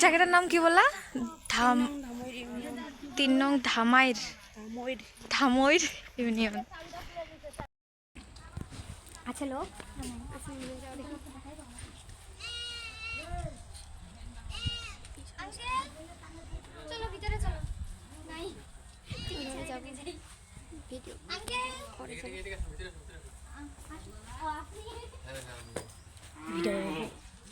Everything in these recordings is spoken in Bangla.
জায়গাটার নাম কি বললা? ধাম তিন নং ধামাইর ধামইর ইউনিয়ন। আছে লোক ভিডিও।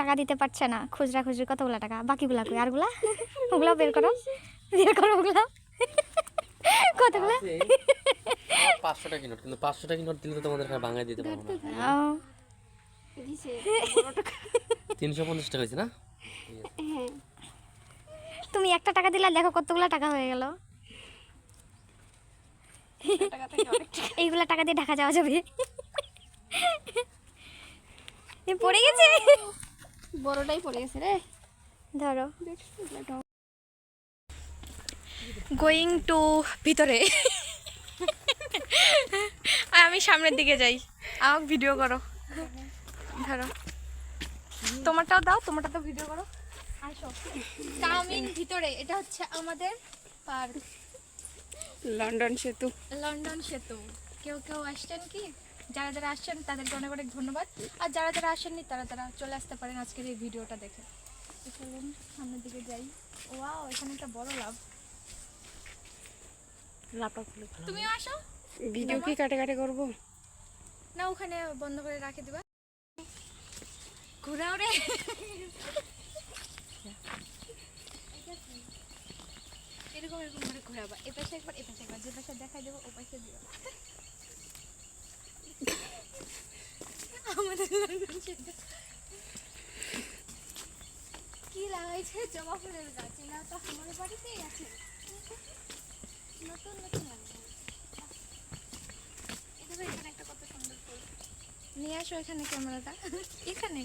টাকা দিতে পারছে না। খুচরা খুচরি কতগুলো টাকা? বাকিগুলা কই? আরগুলা? ওগুলা বের করো। বের করো ওগুলা কতগুলো। পাঁচশো টাকা নোট কিন্তু পাঁচশো টাকা নোট দিলে তো তোমাদের এখানে বাঙালি দিতে পারব না। ও, তিনশো পঞ্চাশ টাকা হয়েছে না? তুমি একটা টাকা দিলে দেখো কতগুলো টাকা হয়ে গেল। এইগুলা টাকা দিয়ে ঢাকা যাওয়া যাবে। পড়ে গেছে। বড়টাই পড়ে গেছে রে। ধরো। গোয়িং টু ভিতরে। আর আমি সামনের দিকে যাই। আমাকে ভিডিও করো। ধরো। তোমারটাও দাও তোমারটা তো ভিডিও করো। আসো। কামিন ভিতরে এটা হচ্ছে আমাদের পার্ক। লন্ডন সেতু। লন্ডন সেতু। কেউ কেউ আসছেন কি? যারা যারা আসছেন তাদেরকে অনেক অনেক ধন্যবাদ। আর যারা যারা আসেননি তারা তারা চলে আসতে পারেন আজকের এই ভিডিওটা দেখে। চলুন সামনের দিকে যাই। ওয়াও এখানে একটা বড় লাভ। তুমিও আসো। ভিডিও কি কাটে কাটে করব? না ওখানে বন্ধ করে রাখে দিবা। ঘোরাও রে। এরকম এরকম করে ঘোরাবা। এ পাশে একবার এ পাশে একবার। যে পাশে দেখাই দেবো ও পাশে দিবা আমাদের লন্ডন সেতু। কি লাগাইছে জবা ফুলের গাছ না তো আমার বাড়িতেই আছে। নতুন নতুন লাগছে এই এখানে একটা কত সুন্দর ফুল নিয়ে আসো এখানে ক্যামেরাটা। এখানে।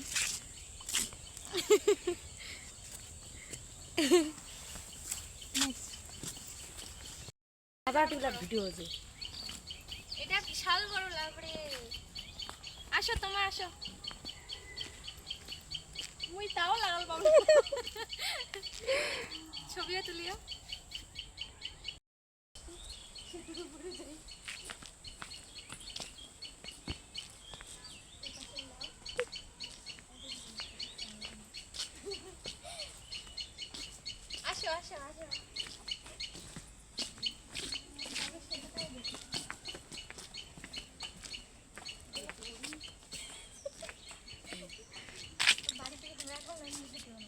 এটা বিশাল বড় লাভ রে আসো তোমার আসো। মুই তাও লাগাল বাবু ছবিও তুলিও আসো আসো আসো বাড়ি থেকে তুমি এখন লাইন দিতে দিও না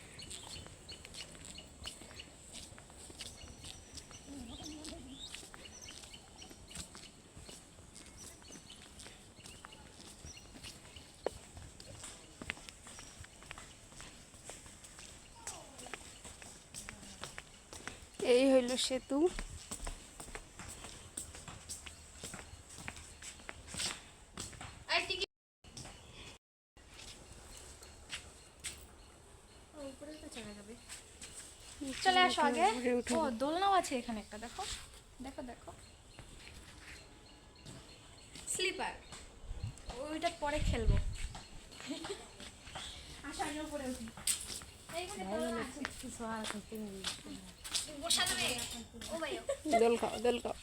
হইল সেতু। চলে আসো আগে। ও দোলনাও আছে এখানে একটা দেখো। দেখো দেখো। স্লিপার। ওইটা পরে খেলব। আসো আগে উপরে উঠি। এইখানে দোলনা আছে। দোল খাও দোল খাও।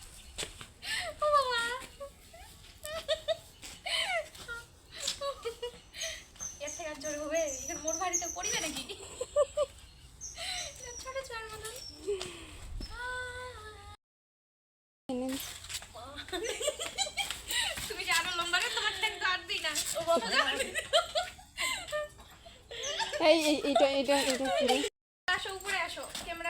মোর বাড়িতে পড়িবে নাকি তুমি যে আরও লম্বা রে তোমার দেখ আটবি না এই এইটা এইটা এইটা।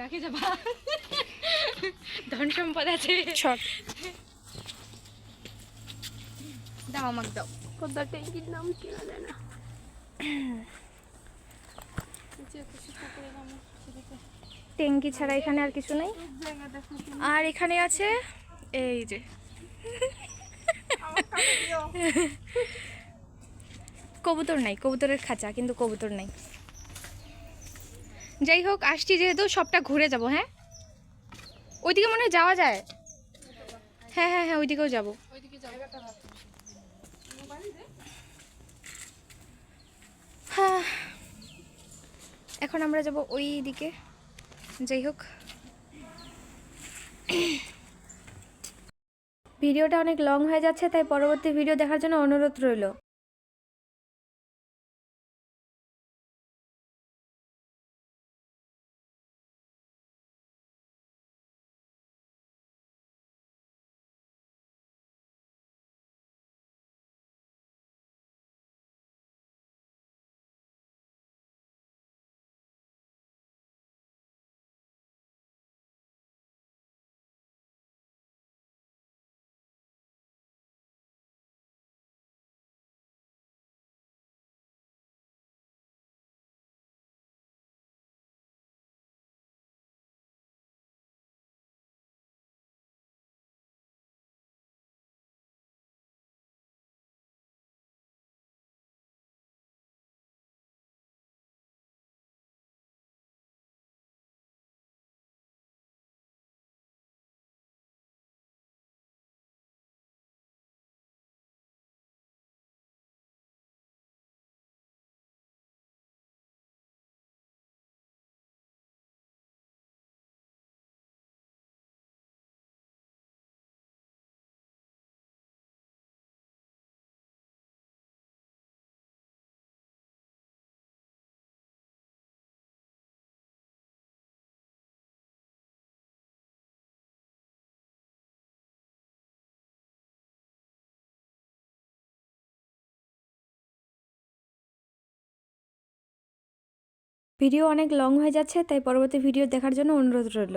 রাখে যাবা। ধন সম্পদ আছে। ছট। দাও আমাকে দাও। পদ্মা ট্যাঙ্কির নাম চেনা যায় না। ট্যাঙ্কি ছাড়া এখানে আর কিছু নেই। আর এখানে আছে এই যে। কবুতর নাই কবুতরের খাঁচা কিন্তু কবুতর নাই। যাই হোক, আসছি যেহেতু সবটা ঘুরে যাব হ্যাঁ? ওইদিকে মনে হয় যাওয়া যায়। হ্যাঁ হ্যাঁ হ্যাঁ ওইদিকেও যাব। হ্যাঁ এখন আমরা যাব ওই দিকে যাই হোক। ভিডিওটা অনেক লং হয়ে যাচ্ছে, তাই পরবর্তী ভিডিও দেখার জন্য অনুরোধ রইল। ভিডিও অনেক লং হয়ে যাচ্ছে তাই পরবর্তী ভিডিও দেখার জন্য অনুরোধ রইল।